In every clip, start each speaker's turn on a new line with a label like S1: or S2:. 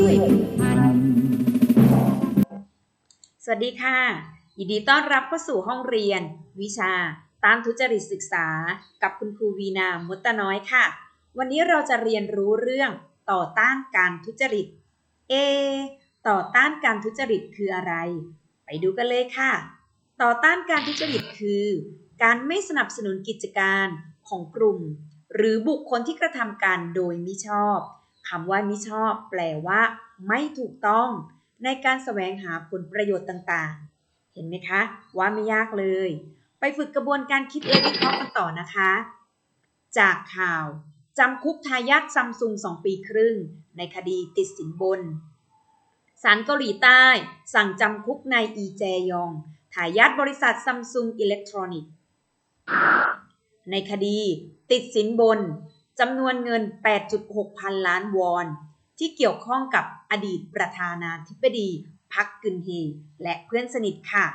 S1: ด้วยพัน สวัสดีค่ะ ยินดีต้อนรับเข้าสู่ห้องเรียน วิชาต้านทุจริตศึกษา กับคุณครูวีนา มุตตน้อยค่ะ วันนี้เราจะเรียนรู้เรื่องต่อต้านการทุจริต เอ ต่อต้านการทุจริตคืออะไร ไปดูกันเลยค่ะ ต่อต้านการทุจริตคือ การไม่สนับสนุนกิจการของกลุ่ม หรือบุคคลที่กระทำการโดยมิชอบ คำว่ามิชอบ แปลว่า ไม่ถูกต้อง ในการแสวงหาผลประโยชน์ต่างๆ เห็นไหมคะ ว่าไม่ยากเลย ไปฝึกกระบวนการคิดและวิเคราะห์กันต่อนะคะ จากข่าวจำคุกทายาทซัมซุง2ปีครึ่ง ในคดีติดสินบนศาลเกาหลีใต้ สั่งจำคุกนายอีแจยองทายาทบริษัทซัมซุงอิเล็กทรอนิกส์ในคดี ติดสินบน จำนวนเงิน 8.6 พันล้านวอน ที่เกี่ยวข้องกับอดีตประธานาธิบดีพักกึนเฮและเพื่อนสนิทค่ะ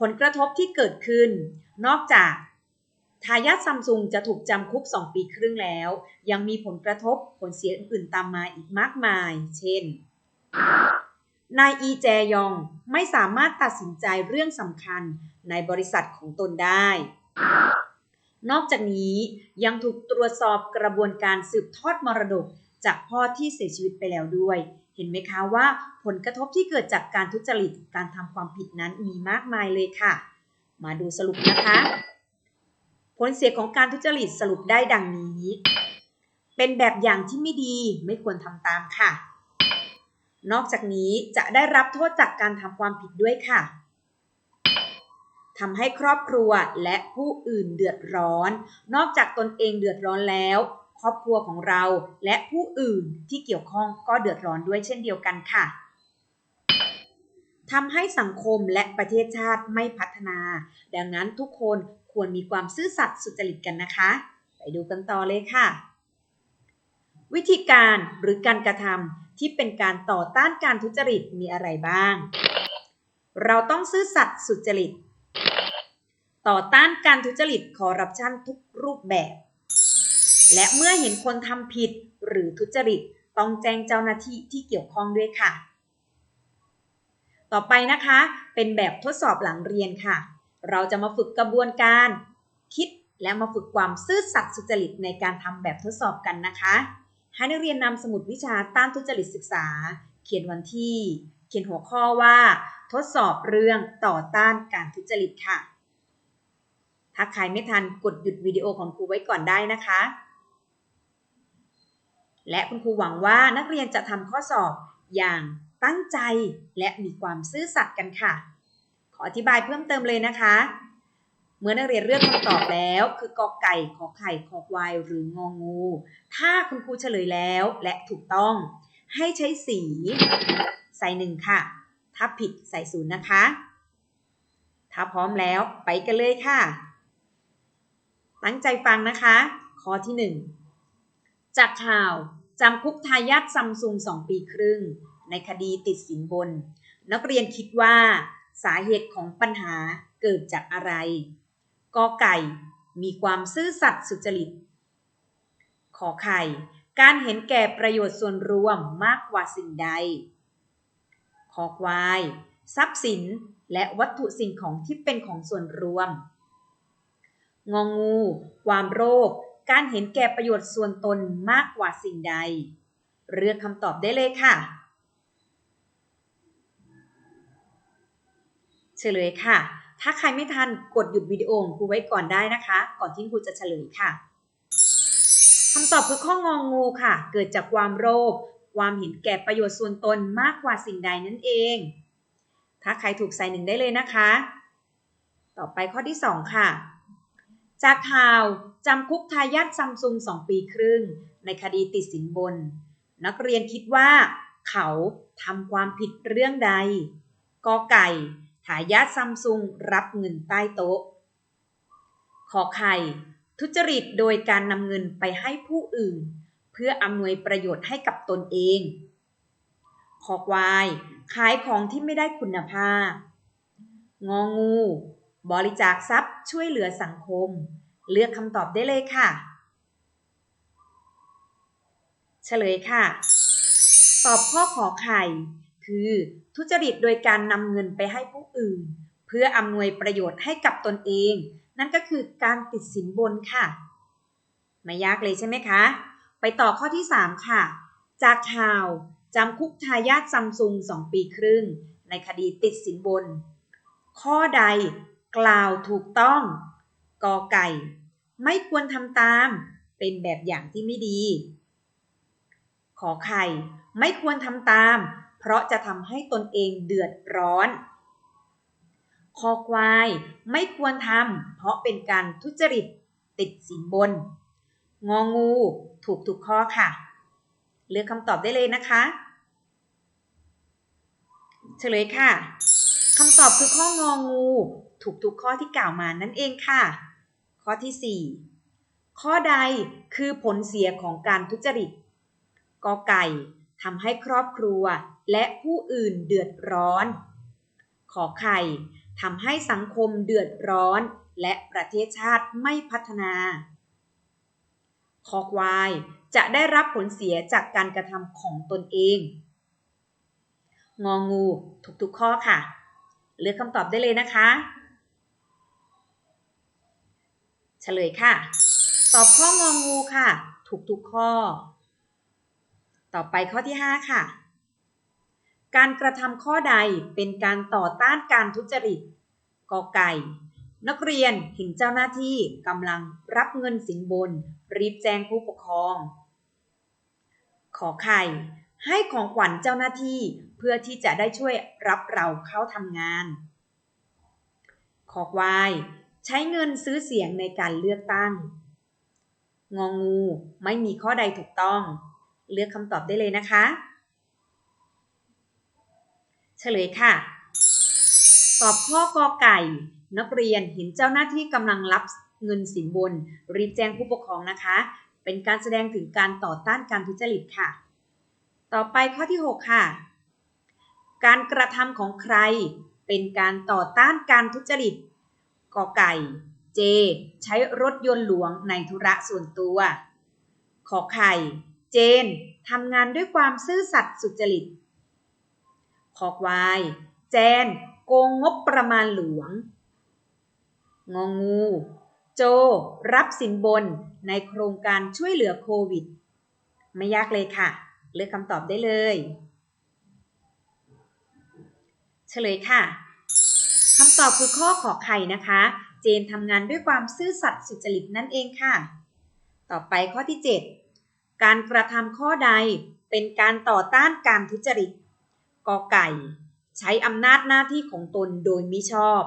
S1: ผลกระทบที่เกิดขึ้น นอกจากทายาทซัมซุงจะถูกจำคุก 2 ปีครึ่งแล้ว ยังมีผลกระทบผลเสียอื่นๆตามมาอีกมากมาย เช่น นายอีแจยองไม่สามารถตัดสินใจเรื่องสำคัญในบริษัทของตนได้ นอกจากนี้ยังถูกตรวจสอบกระบวนการสืบทอดมรดก จากพ่อที่เสียชีวิตไปแล้วด้วย เห็นไหมคะว่าผลกระทบที่เกิดจากการทุจริตการทำความผิดนั้นมีมากมายเลยค่ะ มาดูสรุปนะคะ ผลเสียของการทุจริตสรุปได้ดังนี้ เป็นแบบอย่างที่ไม่ดีไม่ควรทำตามค่ะ นอกจากนี้จะได้รับโทษจากการทำความผิดด้วยค่ะ ทำให้ครอบครัวและผู้อื่นเดือดร้อน นอกจากตนเองเดือดร้อนแล้ว ครอบครัวของเราและผู้อื่นที่เกี่ยวข้องก็เดือดร้อนด้วยเช่นเดียวกันค่ะทำให้สังคมและประเทศชาติไม่พัฒนา ดังนั้นทุกคนควรมีความซื่อสัตย์สุจริตกันนะคะ ไปดูกันต่อเลยค่ะ วิธีการหรือการกระทำที่เป็นการต่อต้านการทุจริตมีอะไรบ้าง เราต้องซื่อสัตย์สุจริต ต่อต้านการทุจริตคอร์รัปชันทุกรูปแบบ และเมื่อเห็นคนทำผิดหรือทุจริตต้องแจ้งเจ้าหน้าที่ที่เกี่ยวข้องด้วยค่ะ ต่อไปนะคะ เป็นแบบทดสอบหลังเรียนค่ะ เราจะมาฝึกกระบวนการ คิดและมาฝึกความซื่อสัตย์สุจริตในการทำแบบทดสอบกันนะคะ ให้นักเรียนนำสมุดวิชาต้านทุจริตศึกษา เขียนวันที่ เขียนหัวข้อว่า ทดสอบเรื่องต่อต้านการทุจริตค่ะ ถ้าใครไม่ทันกดหยุดวิดีโอของครูไว้ก่อนได้นะคะ และคุณครูหวังว่านักเรียนจะทำข้อสอบอย่างตั้งใจและมีความซื่อสัตย์กันค่ะ ขออธิบายเพิ่มเติมเลยนะคะ เมื่อนักเรียนเลือกคำตอบแล้ว คือกอไก่ขอไข่ขอควายหรืององู ถ้าคุณครูเฉลยแล้วและถูกต้อง ให้ใช้สีใส่หนึ่งค่ะ ถ้าผิดใส่ศูนย์นะคะ ถ้าพร้อมแล้วไปกันเลยค่ะ ตั้งใจฟังนะคะ ข้อที่ 1 จากข่าวจำคุกทายาทซัมซุง2ปีครึ่ง ในคดีติดสินบน นักเรียนคิดว่าสาเหตุของปัญหาเกิดจากอะไรกอไก่ มีความซื่อสัตย์สุจริต ขอไข่ การเห็นแก่ประโยชน์ส่วนรวมมากกว่าสิ่งใด ขอควาย ทรัพย์สินและวัตถุสิ่งของที่เป็นของส่วนรวม งองู ความโรค การเห็นแก่ประโยชน์ส่วนตนมากกว่าสิ่งใด เลือกคำตอบได้เลยค่ะ เฉลยค่ะ ถ้าใครไม่ทันกดหยุดวิดีโอครูไว้ก่อนได้นะคะ ก่อนที่ครูจะเฉลยค่ะคำตอบคือข้ององูค่ะ เกิดจากความโลภความเห็นแก่ประโยชน์ส่วนตนมากกว่าสิ่งใดนั่นเอง ถ้าใครถูกใส่หนึ่งได้เลยนะคะ ต่อไปข้อที่ 2 ค่ะ จากข่าวจำคุกทายาทซัมซุง2ปีครึ่ง ในคดีติดสินบน นักเรียนคิดว่า เขาทำความผิดเรื่องใดกอไก่ทายาทซัมซุงรับเงินใต้โต๊ะ ขอไข่ ทุจริตโดยการนำเงินไปให้ผู้อื่น เพื่ออำนวยประโยชน์ให้กับตนเองขอควาย ขายของที่ไม่ได้คุณภาพ งองู บริจาคทรัพย์ช่วยเหลือสังคม เลือกคำตอบได้เลยค่ะ เฉลยค่ะ ตอบข้อขอไข่ คือทุจริตโดยการนำเงินไปให้ผู้อื่น เพื่ออำนวยประโยชน์ให้กับตนเอง นั่นก็คือการติดสินบนค่ะ ไม่ยากเลยใช่ไหมคะ ไปต่อข้อที่ 3 ค่ะ จากข่าวจำคุกทายาทซัมซุง2ปีครึ่ง ในคดีติดสินบน ข้อใด กล่าวถูกต้อง กอไก่ ไม่ควรทำตาม เป็นแบบอย่างที่ไม่ดี ขอไข่ ไม่ควรทำตาม เพราะจะทำให้ตนเองเดือดร้อน คอควายไม่ควรทำเพราะเป็นการทุจริตติดสินบน งองู ถูกทุกข้อค่ะ เลือกคำตอบได้เลยนะคะเฉลยค่ะคำตอบคือข้ององู ถูกทุกข้อที่กล่าวมานั่นเองค่ะ ข้อที่ 4 ข้อใดคือผลเสียของการทุจริตกอไก่ทำให้ครอบครัวและผู้อื่นเดือดร้อน ขอไข่ทำให้สังคมเดือดร้อน และประเทศชาติไม่พัฒนาคอควายจะได้รับผลเสียจากการกระทำของตนเอง งองูทุกๆข้อค่ะ เลือกคำตอบได้เลยนะคะ เฉลยค่ะ ตอบข้ององูค่ะ ถูกทุกข้อ ต่อไปข้อที่ 5 ค่ะ การกระทำข้อใดเป็นการต่อต้านการทุจริตกอไก่ นักเรียนเห็นเจ้าหน้าที่กำลังรับเงินสินบน รีบแจ้งผู้ปกครอง ขอไข่ ให้ของขวัญเจ้าหน้าที่เพื่อที่จะได้ช่วยรับเราเข้าทำงาน ขอควาย ใช้เงินซื้อเสียงในการเลือกตั้ง งองูไม่มีข้อใดถูกต้อง เลือกคำตอบได้เลยนะคะ เฉลยค่ะ ตอบข้อกอไก่ นักเรียนเห็นเจ้าหน้าที่กำลังรับเงินสินบน รีบแจ้งผู้ปกครองนะคะ เป็นการแสดงถึงการต่อต้านการทุจริตค่ะ ต่อไปข้อที่ 6 ค่ะ การกระทำของใครเป็นการต่อต้านการทุจริต กอไก่ เจ ใช้รถยนต์หลวงในธุระส่วนตัว ขอไข่ เจนทำงานด้วยความซื่อสัตย์สุจริต ขอควาย แจน โกงงบประมาณหลวง งองู โจ รับสินบนในโครงการช่วยเหลือโควิด ไม่ยากเลยค่ะ เลือกคำตอบได้เลย เฉลยค่ะ คำตอบคือข้อขอไข่นะคะ เจนทำงานด้วยความซื่อสัตย์สุจริตนั่นเองค่ะ ต่อไปข้อที่ 7 การกระทำข้อใดเป็นการต่อต้านการทุจริตกอไก่ ใช้อำนาจหน้าที่ของตนโดยมิชอบ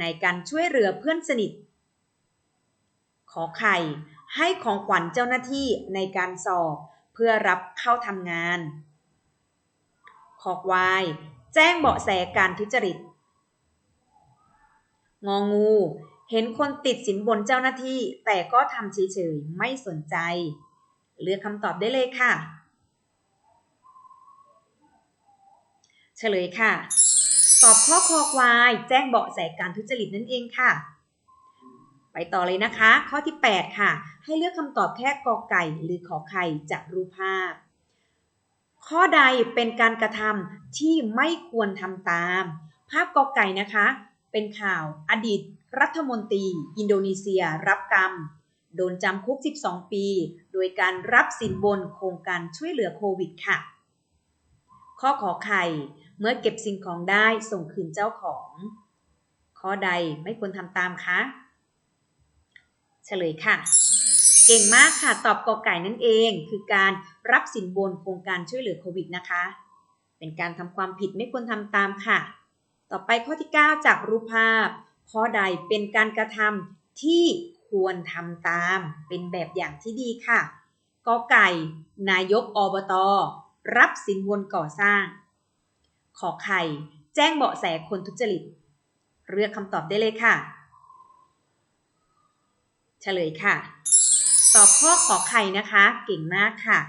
S1: ในการช่วยเหลือเพื่อนสนิท ขอไข่ ให้ของขวัญเจ้าหน้าที่ในการสอบ เพื่อรับเข้าทำงาน ขอควาย แจ้งเบาะแสการทุจริต งองู เห็นคนติดสินบนเจ้าหน้าที่ แต่ก็ทำเฉยๆ ไม่สนใจ เลือกคำตอบได้เลยค่ะ เฉลยค่ะ ตอบข้อคอควาย แจ้งเบาะแสการทุจริตนั่นเองค่ะ ไปต่อเลยนะคะ ข้อที่ 8 ค่ะ ให้เลือกคำตอบแค่กอไก่ หรือขอไข่จากรูปภาพข้อใดเป็นการกระทำที่ไม่ควรทำตาม ภาพกอไก่นะคะ เป็นข่าวอดีต รัฐมนตรี อินโดนีเซีย รับกรรม โดนจำคุก 12 ปี โดยการรับสินบนโครงการช่วยเหลือโควิดค่ะ ข้อขอไข่ เมื่อเก็บสิ่งของได้ส่งคืนเจ้าของ ข้อใดไม่ควรทำตามคะเฉลยค่ะ เก่งมากค่ะ ตอบกอไก่นั่นเอง คือการรับสินบนโครงการช่วยเหลือโควิดนะคะ เป็นการทำความผิดไม่ควรทำตามค่ะ ต่อไปข้อที่ 9 จากรูปภาพ ข้อใดเป็นการกระทำที่ควรทำตาม เป็นแบบอย่างที่ดีค่ะกอไก่ นายกอบตรับสินบนก่อสร้าง ขอไข่ แจ้งเบาะแสคนทุจริต เลือกคำตอบได้เลยค่ะ เฉลยค่ะ ตอบข้อขอไข่นะคะ เก่งมากค่ะ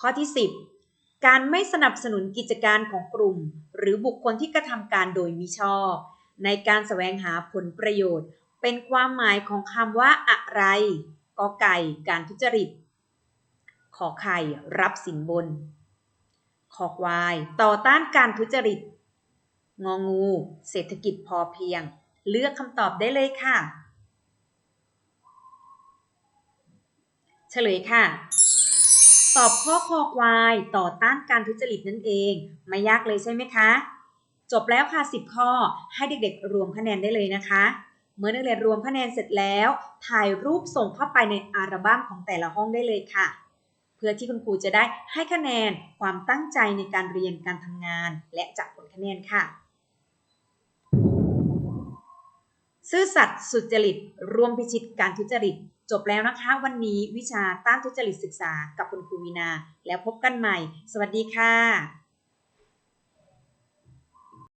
S1: ข้อที่ 10 การไม่สนับสนุนกิจการของกลุ่ม หรือบุคคลที่กระทำการโดยมิชอบ ในการแสวงหาผลประโยชน์ เป็นความหมายของคำว่าอะไรกอไก่การทุจริต ขอไข่รับสินบน ขอควาย ต่อต้านการทุจริต งองู เศรษฐกิจพอเพียง เลือกคำตอบได้เลยค่ะ เฉลยค่ะ อบข้อคอควายต่อต้านการทุจริตนั่นเอง ไม่ยากเลยใช่ไหมคะ จบแล้วค่ะ 10 ข้อให้เด็กๆ รวมคะแนนได้เลยนะคะ เมื่อนักเรียนรวมคะแนนเสร็จแล้ว ถ่ายรูปส่งเข้าไปในอัลบั้มของแต่ละห้องได้เลยค่ะ เพื่อที่คุณครูจะได้ให้คะแนนความตั้งใจในการเรียนการทำงาน และจับผลคะแนนค่ะ ซื่อสัตย์สุจริตร่วมพิชิตการทุจริต จบแล้วนะคะ วันนี้วิชาต้านทุจริตศึกษากับคุณครูวีนา แล้วพบกันใหม่ สวัสดีค่ะ